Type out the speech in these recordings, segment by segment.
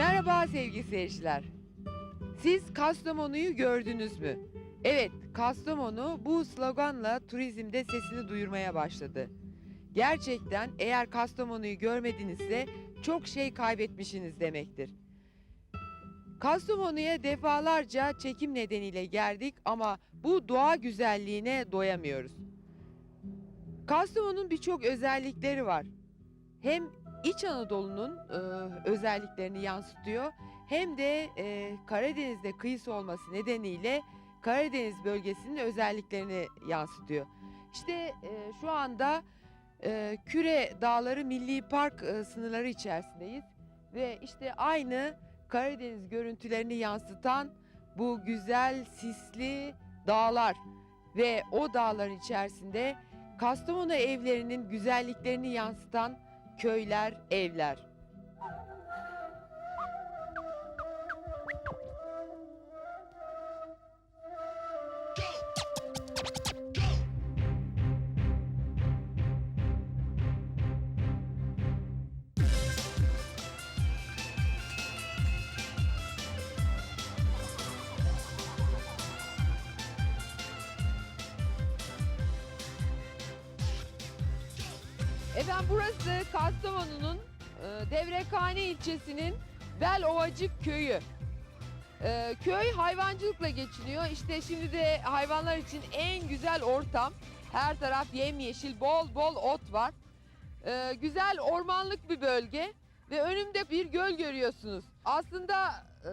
Merhaba sevgili seyirciler. Siz Kastamonu'yu gördünüz mü? Evet, Kastamonu bu sloganla turizmde sesini duyurmaya başladı. Gerçekten eğer Kastamonu'yu görmedinizse çok şey kaybetmişsiniz demektir. Kastamonu'ya defalarca çekim nedeniyle geldik ama bu doğa güzelliğine doyamıyoruz. Kastamonu'nun birçok özellikleri var. Hem İç Anadolu'nun e, özelliklerini yansıtıyor hem de e, Karadeniz'de kıyısı olması nedeniyle Karadeniz bölgesinin özelliklerini yansıtıyor. İşte e, şu anda e, Küre Dağları Milli Park e, sınırları içerisindeyiz ve işte aynı Karadeniz görüntülerini yansıtan bu güzel sisli dağlar ve o dağların içerisinde Kastamonu evlerinin güzelliklerini yansıtan köyler, evler. Efendim burası Kastamonu'nun e, Devrekhane ilçesinin Belovacık köyü. E, köy hayvancılıkla geçiniyor. İşte şimdi de hayvanlar için en güzel ortam. Her taraf yemyeşil, bol bol ot var. E, güzel ormanlık bir bölge ve önümde bir göl görüyorsunuz. Aslında e,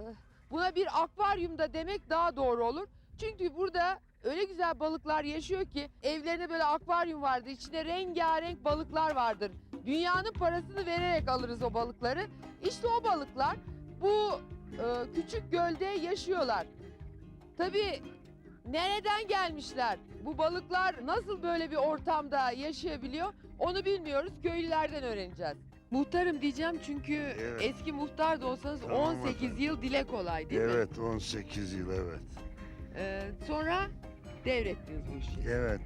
buna bir akvaryum da demek daha doğru olur. Çünkü burada öyle güzel balıklar yaşıyor ki evlerine böyle akvaryum vardır. İçinde rengarenk balıklar vardır. Dünyanın parasını vererek alırız o balıkları. İşte o balıklar bu e, küçük gölde yaşıyorlar. Tabii nereden gelmişler? Bu balıklar nasıl böyle bir ortamda yaşayabiliyor? Onu bilmiyoruz. Köylülerden öğreneceğiz. Muhtarım diyeceğim çünkü Evet. eski muhtar da olsanız Tamam 18 efendim. yıl dile kolay değil mi? Evet 18 yıl evet. Ee, sonra devrettiniz bu işi. Evet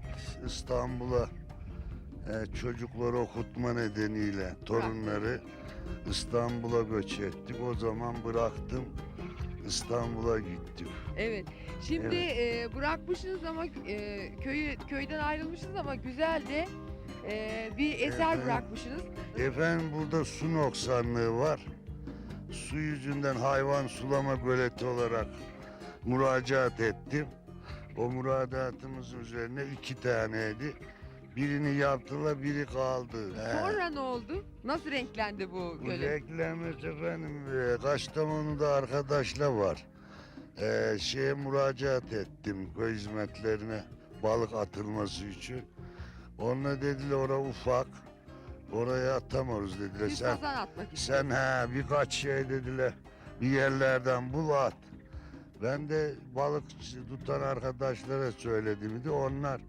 İstanbul'a e, çocukları okutma nedeniyle torunları İstanbul'a göç ettik. O zaman bıraktım İstanbul'a gittim. Evet. Şimdi e, bırakmışsınız ama e, köyü köyden ayrılmışsınız ama güzel de e, bir eser Evet. bırakmışsınız. Efendim burada su noksanlığı var. Su yüzünden hayvan sulama göleti olarak müracaat ettim. O müracaatımızın üzerine iki taneydi. Birini yaptılar, biri kaldı. He. Sonra ne oldu? Nasıl renklendi bu gölet? reklamımız efendim e, Kastamonu'da arkadaşlar var. E, şeye müracaat ettim köy hizmetlerine balık atılması için. Onunla dediler ora ufak. Oraya atamıyoruz dediler. Siz Sen sazan atmak için. sen ha birkaç şey dediler. Bir yerlerden bul at. Ben de balık tutan arkadaşlara söyledim de onlar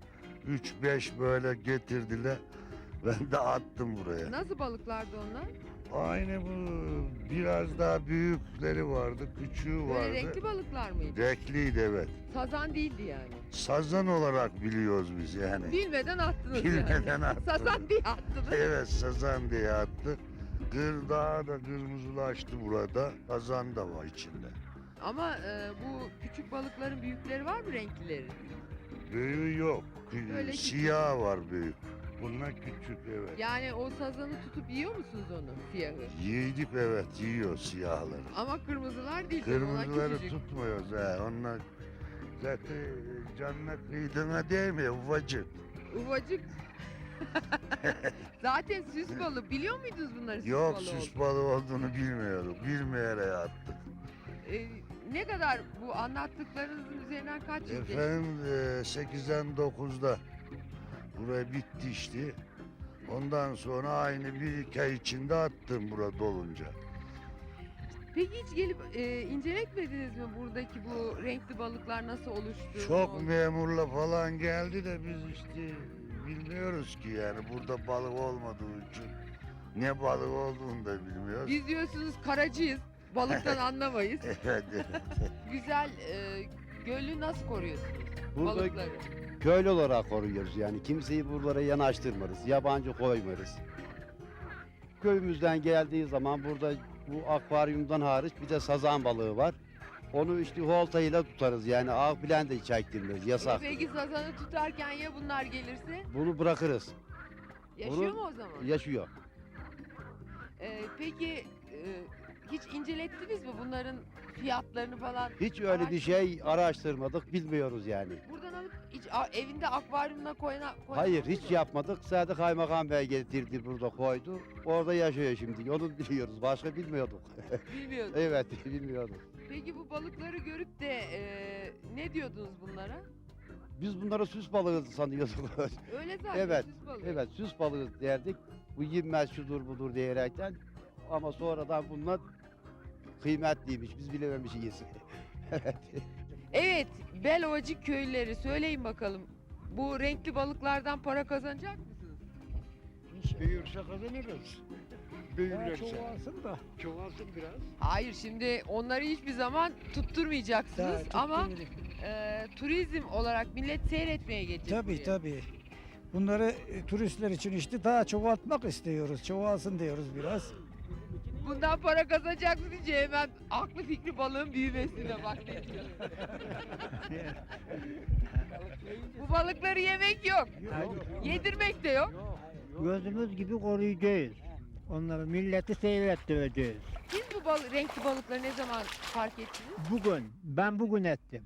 3-5 böyle getirdiler. Ben de attım buraya. Nasıl balıklardı onlar? Aynı bu biraz daha büyükleri vardı, küçüğü Böyle vardı. renkli balıklar mıydı? Renkliydi evet. Sazan değildi yani. Sazan olarak biliyoruz biz yani. Bilmeden attınız Bilmeden yani. attım. Sazan diye attınız. Evet sazan diye attı. Gırdağı da kırmızılaştı burada. Sazan da var içinde. Ama e, bu küçük balıkların büyükleri var mı renklileri? Büyüğü yok. Kü- Öyle küçük. Siyah var büyük. Bunlar küçük evet. Yani o sazanı tutup yiyor musunuz onu siyahı? Yedik evet yiyor siyahları. Ama kırmızılar değil. tabii, onlar Kırmızıları küçücük. tutmuyoruz he. Onlar zaten canına kıydığına değmiyor ufacık. Ufacık. Zaten süs balığı. Biliyor muydunuz bunları süs Yok balığı süs olduğunu? balığı olduğunu bilmiyorduk. Bilmeyerek attık. Ee, ne kadar bu anlattıklarınızın üzerinden kaç yıl geçti? Efendim e, 8'den 9'da buraya bitti işte. Ondan sonra aynı bir iki ay içinde attım burada dolunca. Peki hiç gelip e, inceletmediniz mi buradaki bu renkli balıklar nasıl oluştu? ne Çok oldu? memurla falan geldi de biz işte bilmiyoruz ki yani burada balık olmadığı için ne balık olduğunu da bilmiyoruz. Biz diyorsunuz karacıyız. Balıktan anlamayız. Evet. Güzel e, gölü nasıl koruyorsunuz? Burada Balıkları. köylü olarak koruyoruz yani. Kimseyi buralara yanaştırmıyoruz. Yabancı koymuyoruz. Köyümüzden geldiği zaman burada Bu akvaryumdan hariç bir de sazan balığı var. Onu işte oltayla tutarız yani ağ filan da çektirmiyoruz yasak. Peki sazanı tutarken ya bunlar gelirse? Bunu bırakırız. Yaşıyor Bunu- mu o zaman? Yaşıyor. Ee, peki e, hiç incelettiniz mi bunların fiyatlarını falan? Hiç öyle bir şey araştırmadık bilmiyoruz yani. Buradan alıp hiç a- evinde akvaryumuna koyana, koyan Hayır oldu hiç mu? yapmadık. Sadece kaymakam bey getirdi burada koydu. Orada yaşıyor şimdi. Onu biliyoruz. Başka bilmiyorduk. Bilmiyordum. evet bilmiyorduk. Peki bu balıkları görüp de e, ne diyordunuz bunlara? Biz bunları süs balığı sanıyorduk. Öyle zaten Evet, süs balığı. evet süs balığı derdik. Bu yenmez şudur budur diyerekten. Ama sonradan bunlar kıymetliymiş. Biz bilememişiz. evet. Evet, Belovacık köylüleri söyleyin bakalım. Bu renkli balıklardan para kazanacak mısınız? Büyürse kazanırız. Büyürlerse. çoğalsın da. Çoğalsın biraz. Hayır şimdi onları hiçbir zaman tutturmayacaksınız Daha ama e, turizm olarak millet seyretmeye gelecek Tabii buraya. tabii. Bunları e, turistler için işte daha çoğaltmak istiyoruz. Çoğalsın diyoruz biraz. Bundan para kazanacaksın deyince hemen aklı fikri balığın büyümesine bak ne diyor. Bu balıkları yemek yok. Yedirmek de yok. Gözümüz gibi koruyacağız. Onları milleti seyrettireceğiz. Siz bu bal renkli balıkları ne zaman fark ettiniz? Bugün, ben bugün ettim.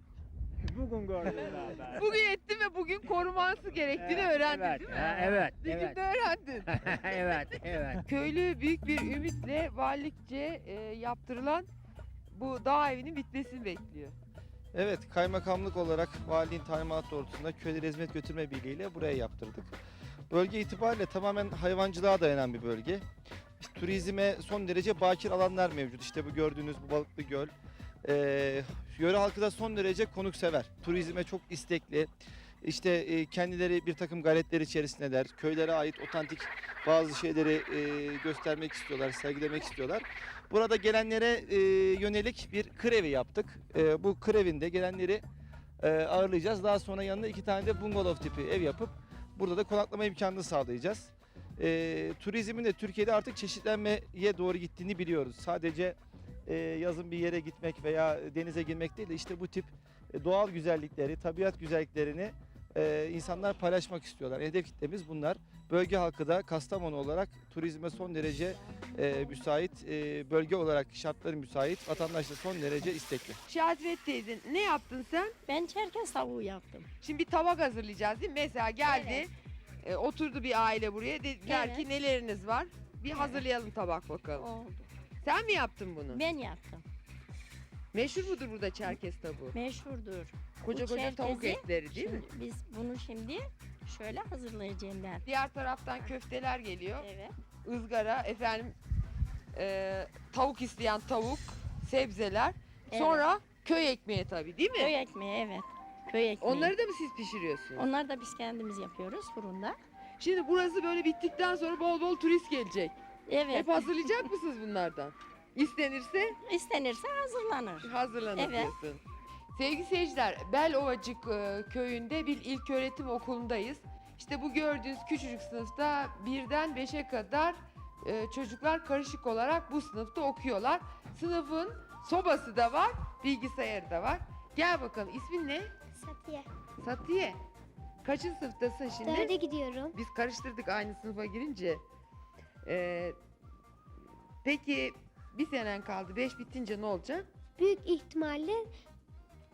Bugün gördüm ben. Bugün ettin ve bugün koruması gerektiğini öğrendin evet, değil mi? ha, evet, Bir evet. günde öğrendin. evet, evet. Köylü büyük bir ümitle valilikçe e, yaptırılan bu dağ evinin bitmesini bekliyor. Evet, kaymakamlık olarak valiliğin talimatı doğrultusunda köyleri hizmet götürme birliğiyle buraya yaptırdık. Bölge itibariyle tamamen hayvancılığa dayanan bir bölge. İşte turizme son derece bakir alanlar mevcut. İşte bu gördüğünüz bu balıklı göl. Ee, yöre halkı da son derece konuksever. Turizme çok istekli. İşte e, kendileri bir takım gayretler içerisindeler. Köylere ait otantik bazı şeyleri e, göstermek istiyorlar, sergilemek istiyorlar. Burada gelenlere e, yönelik bir kır evi yaptık. Bu kır evinde gelenleri ağırlayacağız. Daha sonra yanına iki tane de bungalov tipi ev yapıp burada da konaklama imkanını sağlayacağız. Turizmin de Türkiye'de artık çeşitlenmeye doğru gittiğini biliyoruz. Sadece yazın bir yere gitmek veya denize girmek değil de işte bu tip e, doğal güzellikleri, tabiat güzelliklerini e, insanlar paylaşmak istiyorlar. Hedef kitlemiz bunlar. Bölge halkı da Kastamonu olarak turizme son derece e, müsait, e, bölge olarak şartları müsait, vatandaş da son derece istekli. Şazvet teyze ne yaptın sen? Ben çerkez tavuğu yaptım. Şimdi bir tabak hazırlayacağız değil mi? Mesela geldi, Evet. e, oturdu bir aile buraya. Dediler Evet. ki neleriniz var? Bir hazırlayalım tabak bakalım. Oldu. Sen mi yaptın bunu? Ben yaptım. Meşhur mudur burada Çerkes tavuğu? Meşhurdur. Koca Bu koca tavuk Çerkez'i etleri değil mi? Şimdi biz bunu şimdi şöyle hazırlayacağım ben. Diğer taraftan köfteler geliyor. Evet. ızgara, efendim e, tavuk isteyen tavuk, sebzeler. Evet. Sonra köy ekmeği tabii değil mi? Köy ekmeği evet. Köy ekmeği. Onları da mı siz pişiriyorsunuz? Onları da biz kendimiz yapıyoruz fırında. Şimdi burası böyle bittikten sonra bol bol turist gelecek. Evet. Hep hazırlayacak mısınız bunlardan? İstenirse İstenirse hazırlanır. hazırlanır Evet. diyorsun. Sevgili seyirciler, Belovacık e, köyünde bir ilköğretim okulundayız. İşte bu gördüğünüz küçücük sınıfta birden beşe kadar e, çocuklar karışık olarak bu sınıfta okuyorlar. Sınıfın sobası da var, bilgisayarı da var. Gel bakalım ismin ne? Satiye. Satiye. Kaçıncı sınıftasın şimdi? Dörde gidiyorum. Biz karıştırdık aynı sınıfa girince. Ee, peki bir senen kaldı. Beş bitince ne olacak? Büyük ihtimalle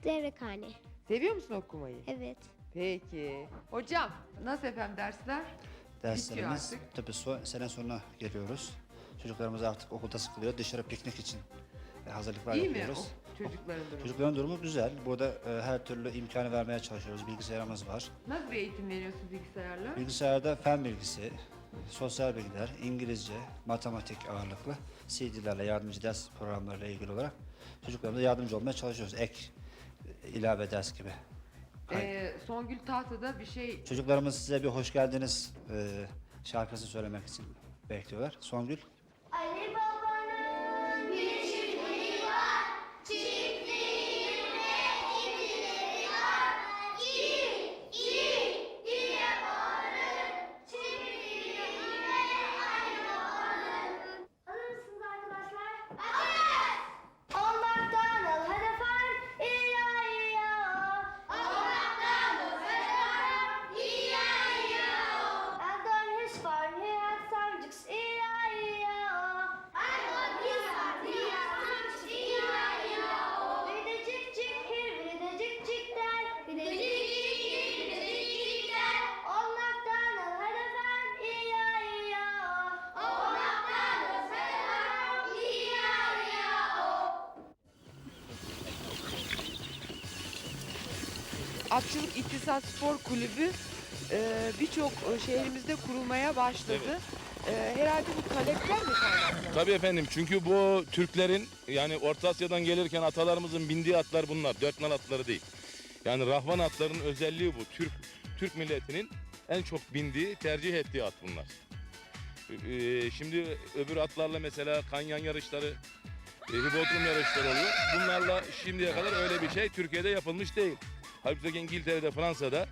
devrekhane. Seviyor musun okumayı? Evet. Peki. Hocam nasıl efendim dersler? Derslerimiz artık. tabii so- sene sonuna geliyoruz. Çocuklarımız artık okulda sıkılıyor. Dışarı piknik için e, hazırlıklar İyi mi yapıyoruz. o çocukların durumu? Çocukların durumu güzel. Burada e, her türlü imkanı vermeye çalışıyoruz. Bilgisayarımız var. Nasıl bir eğitim veriyorsun bilgisayarla? Bilgisayarda fen bilgisi, sosyal bilgiler, İngilizce, matematik ağırlıklı CD'lerle yardımcı ders programlarıyla ilgili olarak çocuklarımıza yardımcı olmaya çalışıyoruz. Ek e, ilave ders gibi. Ee, Songül Tahtada bir şey Çocuklarımız size bir hoş geldiniz e, şarkısı söylemek için bekliyorlar. Songül. Atçılık İktisat Spor Kulübü e, birçok e, şehrimizde kurulmaya başladı. E, herhalde bu talepten mi kaynaklı? Tabii efendim çünkü bu Türklerin yani Orta Asya'dan gelirken atalarımızın bindiği atlar bunlar. Dört nal atları değil. Yani Rahvan atlarının özelliği bu. Türk Türk milletinin en çok bindiği, tercih ettiği at bunlar. Ee, şimdi öbür atlarla mesela kanyan yarışları, e, hipodrom yarışları oluyor. Bunlarla şimdiye kadar öyle bir şey Türkiye'de yapılmış değil. Halbuki İngiltere'de, Fransa'da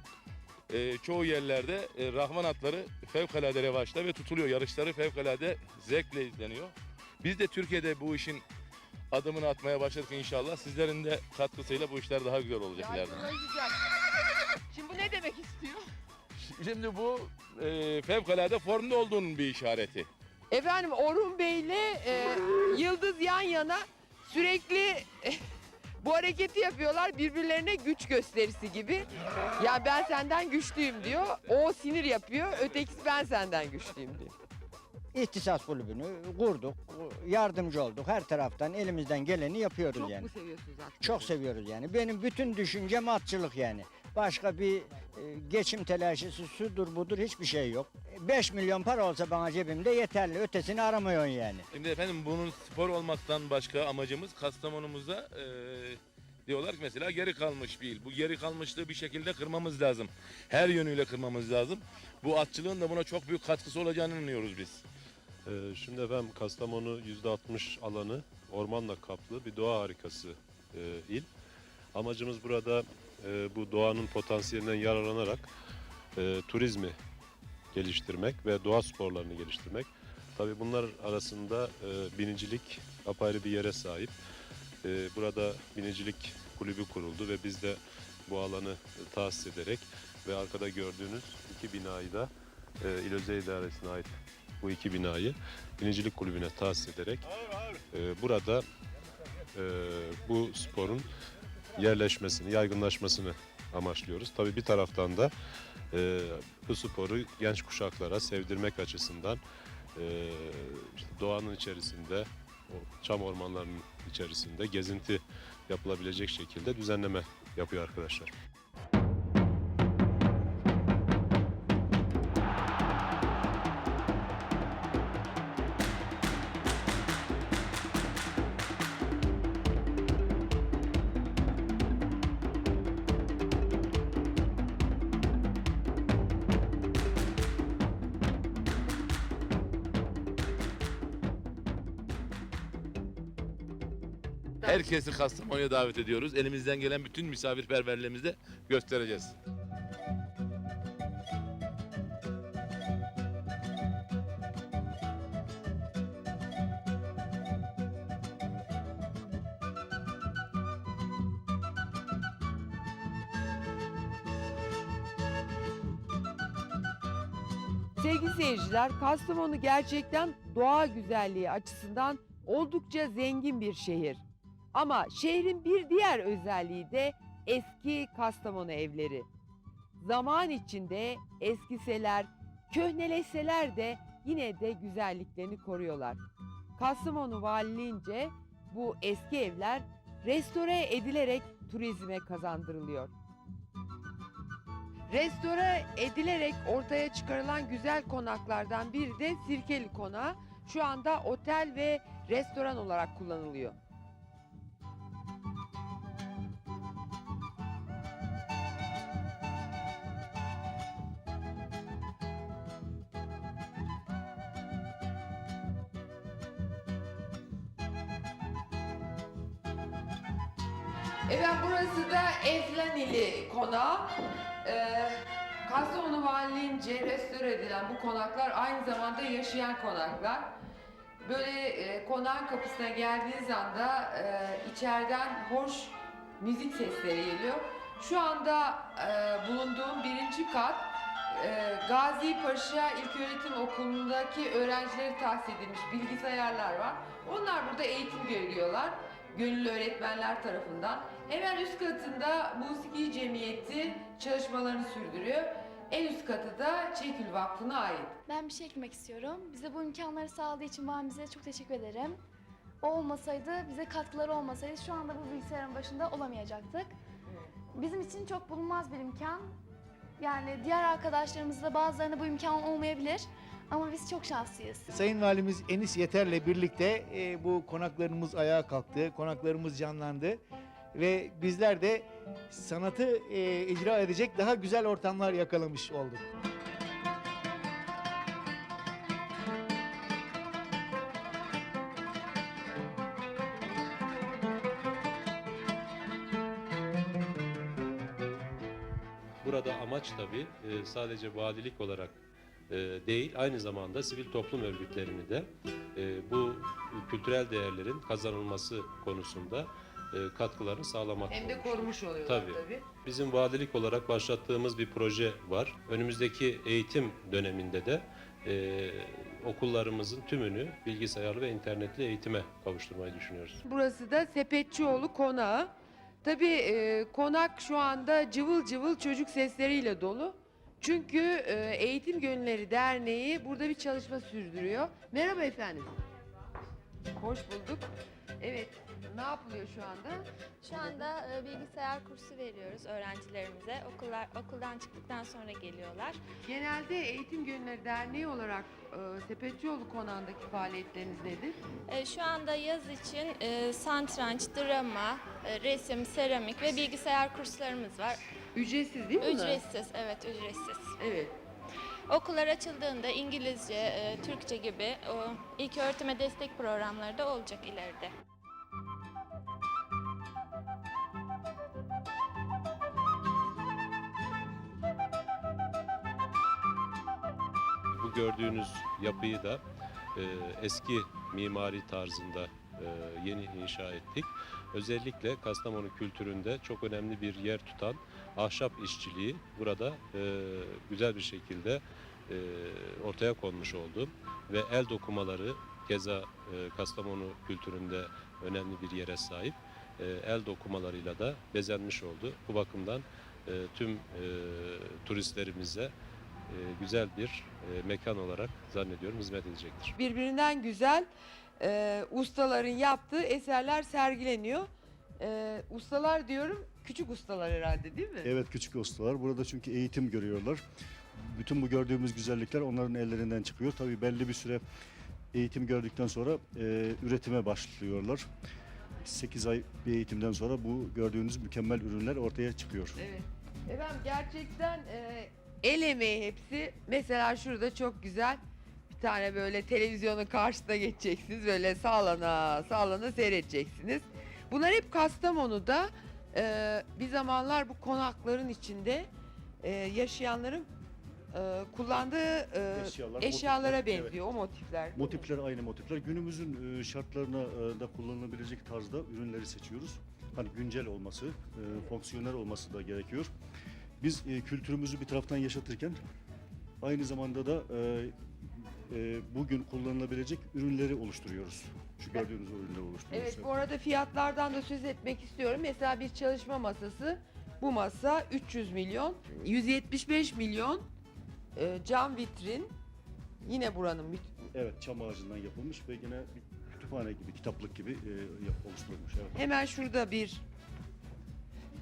e, çoğu yerlerde e, Rahman atları fevkalade revaçta ve tutuluyor. Yarışları fevkalade zevkle izleniyor. Biz de Türkiye'de bu işin adımını atmaya başladık inşallah. Sizlerin de katkısıyla bu işler daha güzel olacak ileride. Yaygınlaşacak. Şimdi bu ne demek istiyor? Şimdi bu e, fevkalade formda olduğunun bir işareti. Efendim Orhun Bey'le e, Yıldız yan yana sürekli bu hareketi yapıyorlar birbirlerine güç gösterisi gibi. Ya ben senden güçlüyüm diyor. O sinir yapıyor. Ötekisi ben senden güçlüyüm diyor. İhtisas kulübünü kurduk, yardımcı olduk. Her taraftan elimizden geleni yapıyoruz Çok yani. mu seviyorsunuz atları? Çok seviyoruz yani. Benim bütün düşüncem atçılık yani. Başka bir e, geçim telaşesi, sudur budur hiçbir şey yok. 5 milyon para olsa bana cebimde yeterli. Ötesini aramıyorsun yani. Şimdi efendim bunun spor olmaktan başka amacımız Kastamonumuzda e, diyorlar ki mesela geri kalmış bir il. Bu geri kalmışlığı bir şekilde kırmamız lazım. Her yönüyle kırmamız lazım. Bu atçılığın da buna çok büyük katkısı olacağını inanıyoruz biz. Ee, Şimdi efendim Kastamonu %60 alanı ormanla kaplı bir doğa harikası e, il. Amacımız burada e, bu doğanın potansiyelinden yararlanarak e, turizmi geliştirmek ve doğa sporlarını geliştirmek. Tabii bunlar arasında e, binicilik apayrı bir yere sahip. E, burada binicilik kulübü kuruldu ve biz de bu alanı tahsis ederek ve arkada gördüğünüz iki binayı da e, İl Özel İdaresi'ne ait bu iki binayı binicilik kulübüne tahsis ederek e, burada e, bu sporun yerleşmesini, yaygınlaşmasını amaçlıyoruz. Tabii bir taraftan da e, bu sporu genç kuşaklara sevdirmek açısından e, işte doğanın içerisinde, o çam ormanlarının içerisinde gezinti yapılabilecek şekilde düzenleme yapıyor arkadaşlar. Herkesi Kastamonu'ya davet ediyoruz. Elimizden gelen bütün misafirperverliğimizi de göstereceğiz. Sevgili seyirciler, Kastamonu gerçekten doğa güzelliği açısından oldukça zengin bir şehir. Ama şehrin bir diğer özelliği de eski Kastamonu evleri. Zaman içinde eskiseler, köhneleşseler de yine de güzelliklerini koruyorlar. Kastamonu Valiliğince bu eski evler restore edilerek turizme kazandırılıyor. Restore edilerek ortaya çıkarılan güzel konaklardan biri de Sirkeli Konağı. Şu anda otel ve restoran olarak kullanılıyor. Eflanili Konağı. Ee, Kastamonu Valiliğince restore edilen bu konaklar aynı zamanda yaşayan konaklar. Böyle e, konağın kapısına geldiğiniz anda e, içeriden hoş müzik sesleri geliyor. Şu anda e, bulunduğum birinci kat e, Gazi Paşa İlköğretim Okulu'ndaki öğrencileri tahsis edilmiş bilgisayarlar var. Onlar burada eğitim görüyorlar gönüllü öğretmenler tarafından. Hemen üst katında Musiki Cemiyeti çalışmalarını sürdürüyor. En üst katı da Çekül Vakfı'na ait. Ben bir şey eklemek istiyorum. Bize bu imkanları sağladığı için valimize çok teşekkür ederim. O olmasaydı, bize katkıları olmasaydı şu anda bu bilgisayarın başında olamayacaktık. bizim için çok bulunmaz bir imkan. Yani diğer arkadaşlarımızda bazılarına bu imkan olmayabilir. Ama biz çok şanslıyız. Sayın Valimiz Enis Yeter'le birlikte e, bu konaklarımız ayağa kalktı, konaklarımız canlandı. Ve bizler de sanatı e, icra edecek daha güzel ortamlar yakalamış olduk. Burada amaç tabii e, sadece valilik olarak değil, aynı zamanda sivil toplum örgütlerini de e, bu kültürel değerlerin kazanılması konusunda e, katkılarını sağlamak Hem de olmuş. korumuş oluyorlar Tabii. tabii. Bizim valilik olarak başlattığımız bir proje var. Önümüzdeki eğitim döneminde de e, okullarımızın tümünü bilgisayarlı ve internetli eğitime kavuşturmayı düşünüyoruz. Burası da Sepetçioğlu Konağı. Tabii e, konak şu anda cıvıl cıvıl çocuk sesleriyle dolu. Çünkü e, Eğitim Gönülleri Derneği burada bir çalışma sürdürüyor. Merhaba efendim. Hoş bulduk. Evet, ne yapılıyor şu anda? Şu anda e, bilgisayar kursu veriyoruz öğrencilerimize. Okullar okuldan çıktıktan sonra geliyorlar. Genelde Eğitim Gönülleri Derneği olarak e, Sepetçioğlu Konağı'ndaki faaliyetleriniz nedir? E, Şu anda yaz için e, satranç, drama, e, resim, seramik ve bilgisayar kurslarımız var. Ücretsiz değil mi bunlar? Ücretsiz, evet ücretsiz. Evet. Okullar açıldığında İngilizce, e, Türkçe gibi o ilk öğretime destek programları da olacak ileride. Gördüğünüz yapıyı da e, eski mimari tarzında e, yeni inşa ettik. Özellikle Kastamonu kültüründe çok önemli bir yer tutan ahşap işçiliği burada e, güzel bir şekilde e, ortaya konmuş oldu. Ve el dokumaları keza e, Kastamonu kültüründe önemli bir yere sahip. E, el dokumalarıyla da bezenmiş oldu. Bu bakımdan e, tüm e, turistlerimize güzel bir e, mekan olarak zannediyorum hizmet edecektir. Birbirinden güzel e, ustaların yaptığı eserler sergileniyor. E, ustalar diyorum, küçük ustalar herhalde değil mi? Evet küçük ustalar. Burada çünkü eğitim görüyorlar. Bütün bu gördüğümüz güzellikler onların ellerinden çıkıyor. Tabii belli bir süre eğitim gördükten sonra e, üretime başlıyorlar. 8 ay bir eğitimden sonra bu gördüğünüz mükemmel ürünler ortaya çıkıyor. Evet. Efendim gerçekten e, el emeği hepsi. Mesela şurada çok güzel bir tane böyle televizyonun karşısına geçeceksiniz. Böyle sağlana sağlana seyredeceksiniz. Bunlar hep Kastamonu'da e, bir zamanlar bu konakların içinde e, yaşayanların e, kullandığı e, Eşyalar, eşyalara motifler, evet. benziyor o motifler. Motifler aynı motifler. Günümüzün e, şartlarına e, da kullanılabilecek tarzda ürünleri seçiyoruz. Hani güncel olması, e, fonksiyonel olması da gerekiyor. Biz e, kültürümüzü bir taraftan yaşatırken aynı zamanda da e, e, bugün kullanılabilecek ürünleri oluşturuyoruz. Şu gördüğünüz ürünleri oluşturuyoruz. Evet bu arada fiyatlardan da söz etmek istiyorum. Mesela bir çalışma masası bu masa 300 milyon, 175 milyon e, cam vitrin. Yine buranın vit- Evet, çam ağacından yapılmış ve yine bir kütüphane gibi, kitaplık gibi e, yap- oluşturulmuş. Evet. hemen şurada bir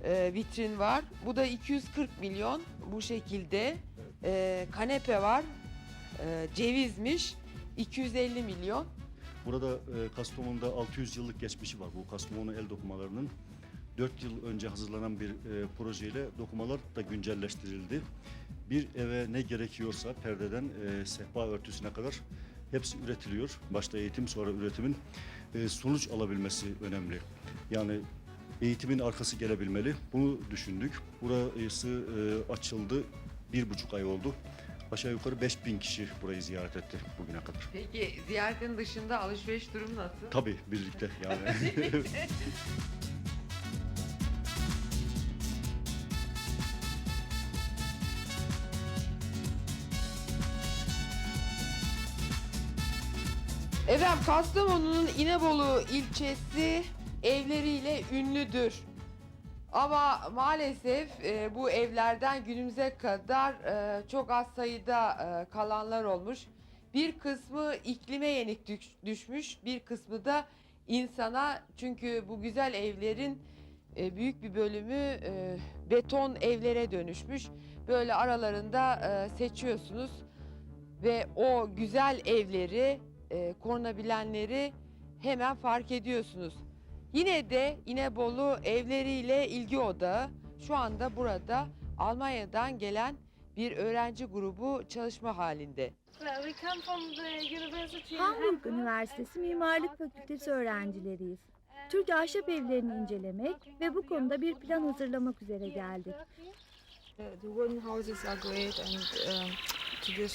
e, vitrin var. Bu da 240 milyon bu şekilde. E, kanepe var. E, cevizmiş 250 milyon. Burada e, Kastamonu'da 600 yıllık geçmişi var bu Kastamonu el dokumalarının. 4 yıl önce hazırlanan bir e, projeyle dokumalar da güncelleştirildi. Bir eve ne gerekiyorsa perdeden e, sehpa örtüsüne kadar hepsi üretiliyor. Başta eğitim sonra üretimin e, sonuç alabilmesi önemli. Yani eğitimin arkası gelebilmeli. Bunu düşündük. Burası e, açıldı. Bir buçuk ay oldu. Aşağı yukarı 5000 kişi burayı ziyaret etti bugüne kadar. Peki ziyaretin dışında alışveriş durumu nasıl? Tabii birlikte yani. Efendim Kastamonu'nun İnebolu ilçesi evleriyle ünlüdür. Ama maalesef e, bu evlerden günümüze kadar e, çok az sayıda e, kalanlar olmuş. Bir kısmı iklime yenik düş- düşmüş, bir kısmı da insana çünkü bu güzel evlerin e, büyük bir bölümü e, beton evlere dönüşmüş. Böyle aralarında e, seçiyorsunuz ve o güzel evleri, e, korunabilenleri hemen fark ediyorsunuz. Yine de İnebolu evleriyle ilgi odağı şu anda burada Almanya'dan gelen bir öğrenci grubu çalışma halinde. Hamburg Üniversitesi Mimarlık Fakültesi öğrencileriyiz. Türk ahşap evlerini incelemek ve bu konuda bir plan hazırlamak üzere geldik.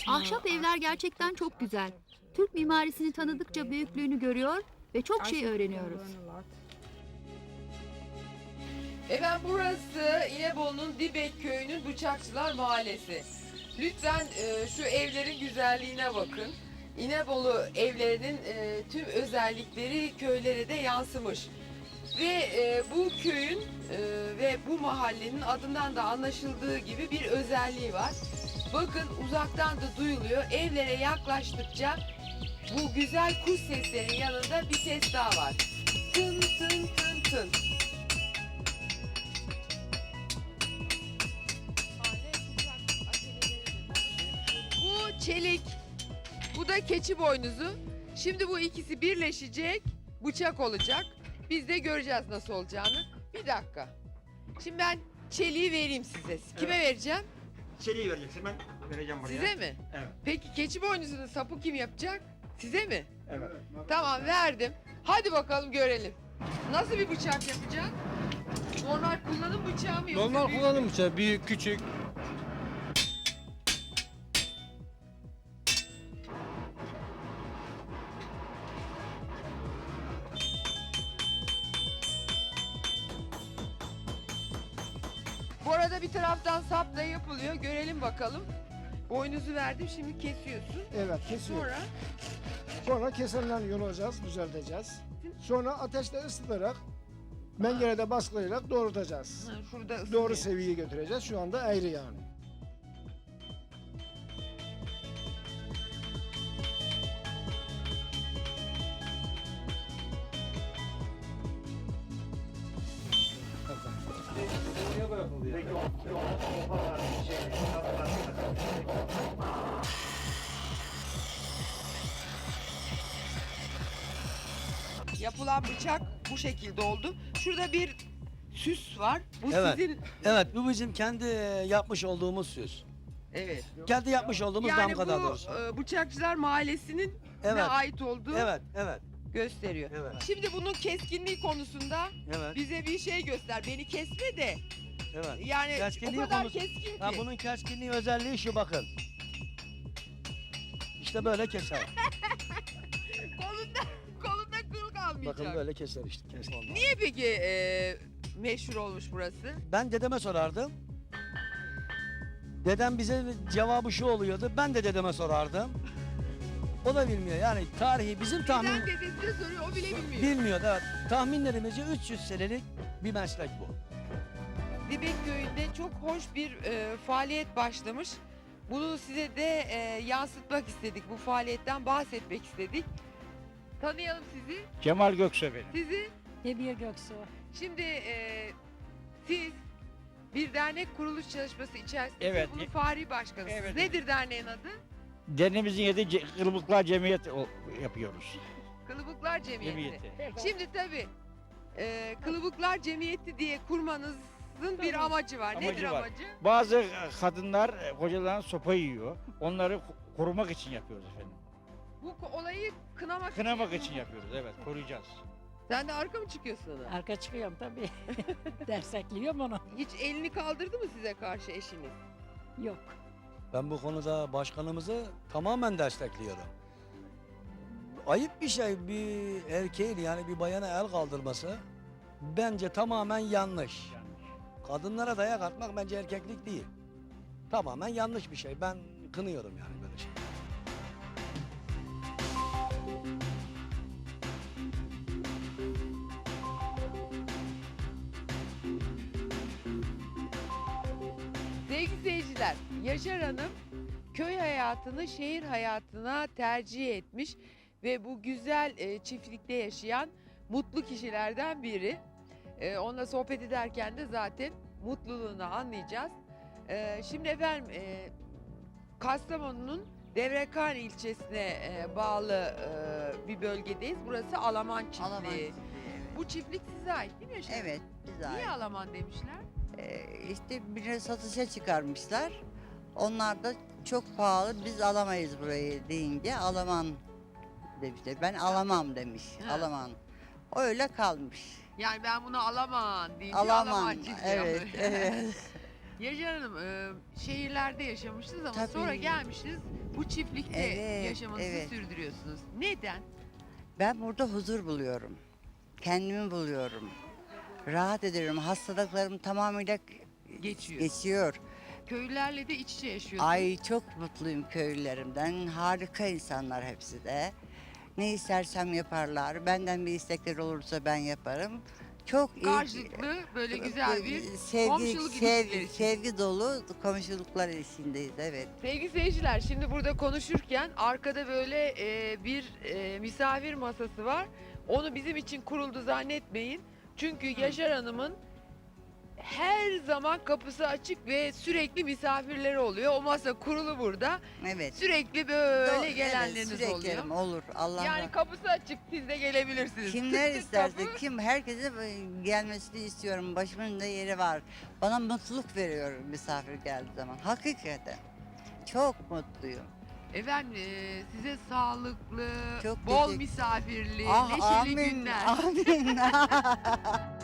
Ahşap evler gerçekten çok güzel. Türk mimarisini tanıdıkça büyüklüğünü görüyor ve çok şey öğreniyoruz. Efendim burası İnebolu'nun Dibek Köyü'nün Bıçakçılar Mahallesi. Lütfen e, şu evlerin güzelliğine bakın. İnebolu evlerinin e, tüm özellikleri köylere de yansımış. Ve e, bu köyün e, ve bu mahallenin adından da anlaşıldığı gibi bir özelliği var. Bakın uzaktan da duyuluyor. Evlere yaklaştıkça bu güzel kuş seslerinin yanında bir ses daha var. Keçi boynuzu. Şimdi bu ikisi birleşecek, bıçak olacak. Biz de göreceğiz nasıl olacağını. Bir dakika. Şimdi ben çeliği vereyim size. Kime vereceğim? Çeliği vereceksin ben vereceğim Size mi? Evet. Peki keçi boynuzunun sapı kim yapacak? Size mi? Evet. Tamam verdim. Hadi bakalım görelim. Nasıl bir bıçak yapacak? Normal kullanım bıçağı mı yoksa Normal büyük kullanım bıçağı büyük küçük. Bakalım. Boynuzu verdim şimdi kesiyorsun. Evet kesiyoruz. Sonra Sonra kesenlerini yolacağız, düzelteceğiz. Sonra ateşte ısıtarak mengerede baskılayarak doğrultacağız. ha, şurada ısınıyor. Doğru seviyeye götüreceğiz. Şu anda ayrı yani. Yapılan bıçak bu şekilde oldu. Şurada bir süs var. Bu Evet. sizin Evet bu bizim kendi yapmış olduğumuz süs. evet. Kendi yapmış olduğumuz Yani bu e, Bıçakçılar Mahallesi'nin ne Evet. ait olduğu Evet, evet, gösteriyor. evet, Şimdi bunun keskinliği konusunda evet, bize bir şey göster. Beni kesme de evet. yani Keskinliği o kadar konusu- keskin ki. Ha, bunun keskinliği özelliği şu bakın. İşte böyle keser. Kolunda Bakın böyle keser işte. Kes vallahi. Niye peki e, meşhur olmuş burası? Ben dedeme sorardım. Dedem bize cevabı şu oluyordu. Ben de dedeme sorardım. O da bilmiyor. Yani tarihi bizim tahmin Neden dedesine soruyor o bile bilmiyor. bilmiyor. Evet. Tahminlerimizce 300 senelik bir meslek bu. Dibek köyünde çok hoş bir e, faaliyet başlamış. Bunu size de e, yansıtmak istedik. Bu faaliyetten bahsetmek istedik. Tanıyalım sizi. Kemal Göksu benim. Sizi Nebiye Göksu. şimdi e, siz bir dernek kuruluş çalışması içerisinde Evet. bunun fahri başkanısınız. Evet. Nedir derneğin adı? Derneğimizin yedi Kılıbıklar Cemiyet yapıyoruz. Kılıbıklar Cemiyeti. Şimdi tabii e, Kılıbıklar Cemiyeti diye kurmanızın bir amacı var. Amacı Nedir var. amacı? Bazı kadınlar kocalarına sopa yiyor. Onları korumak için yapıyoruz efendim. Bu olayı kınamak, Kınamak için yapıyoruz evet koruyacağız. Sen de arka mı çıkıyorsun ona? Arka çıkıyorum tabii. Dersekliyorum onu. Hiç elini kaldırdı mı size karşı eşiniz? Yok. Ben bu konuda başkanımızı tamamen destekliyorum. Ayıp bir şey bir erkeğin yani bir bayana el kaldırması bence tamamen yanlış. Kadınlara dayak atmak bence erkeklik değil. Tamamen yanlış bir şey. Ben kınıyorum yani böyle şey. Sevgili seyirciler, Yaşar Hanım köy hayatını şehir hayatına tercih etmiş ve bu güzel e, çiftlikte yaşayan mutlu kişilerden biri. Ee, onunla sohbet ederken de zaten mutluluğunu anlayacağız. Ee, şimdi efendim e, Kastamonu'nun Devrekhan ilçesine e, bağlı e, bir bölgedeyiz. Burası Alaman Çiftliği. Alaman çiftliği, Bu çiftlik size ait değil mi Yaşar? Evet, bize Niye ait. Alaman demişler? Ee, işte birine satışa çıkarmışlar. Onlar da çok pahalı, biz alamayız burayı deyince Alaman demişler. Ben alamam demiş, Ha. Alaman. Öyle kalmış. Yani ben bunu Alaman deyince Alaman, çiftliği evet, evet. Yaşar Hanım, e, şehirlerde yaşamışsınız ama Tabii. sonra gelmişsiniz bu çiftlikte Evet, yaşamınızı evet. sürdürüyorsunuz. Neden? Ben burada huzur buluyorum. Kendimi buluyorum. Rahat ediyorum. Hastalıklarım tamamıyla Geçiyor. geçiyor. Köylülerle de iç içe yaşıyorsunuz. Ay çok mutluyum köylülerimden. Harika insanlar hepsi de. Ne istersem yaparlar. Benden bir istekleri olursa ben yaparım. Çok iyi. Karşılıklı böyle güzel bir sevgi, komşuluk sevgi, ilişkileri. sevgi dolu komşuluklar ilişkindeyiz evet. Sevgili seyirciler şimdi burada konuşurken arkada böyle e, bir e, misafir masası var. Onu bizim için kuruldu zannetmeyin. Çünkü Yaşar Hanım'ın her zaman kapısı açık ve sürekli misafirleri oluyor. O masa kurulu burada. Evet. Sürekli böyle Do- gelenleriniz sürekli oluyor. olur. Allah Yani kapısı açık siz de gelebilirsiniz. Kimler Tık tık isterse kapı. kim herkese gelmesini istiyorum. Başımın da yeri var. Bana mutluluk veriyor misafir geldiği zaman. Hakikaten. Çok mutluyum. Efendim e, size sağlıklı, Çok bol teşekkür- misafirli, Ah, neşeli amin, günler. Amin.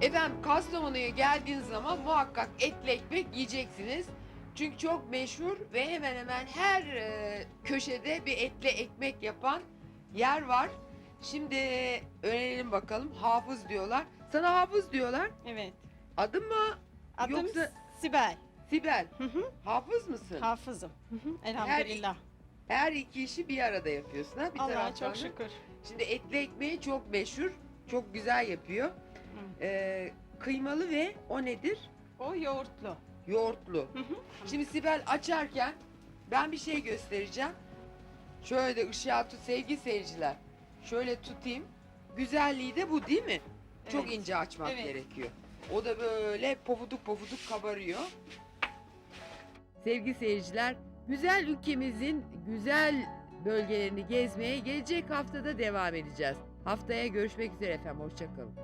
Efendim Kastamonu'ya geldiğiniz zaman muhakkak etli ekmek yiyeceksiniz. Çünkü çok meşhur ve hemen hemen her e, köşede bir etli ekmek yapan yer var. Şimdi öğrenelim bakalım. Hafız diyorlar. Sana hafız diyorlar. Evet. Adın mı? Adım Yoksa Sibel. Sibel. Hafız mısın? Hafızım. Hı hı, Elhamdülillah. Her iki işi bir arada yapıyorsun ha bir Allah'a çok da. şükür. Şimdi etli ekmeği çok meşhur. Çok güzel yapıyor. Ee, kıymalı ve o nedir? O yoğurtlu. Yoğurtlu. Şimdi Sibel açarken ben bir şey göstereceğim. Şöyle de ışığa tut sevgili seyirciler. Şöyle tutayım. Güzelliği de bu değil mi? Çok Evet. ince açmak Evet. gerekiyor. O da böyle pofuduk pofuduk kabarıyor. Sevgili seyirciler, güzel ülkemizin güzel bölgelerini gezmeye gelecek haftada devam edeceğiz. Haftaya görüşmek üzere efendim, hoşçakalın.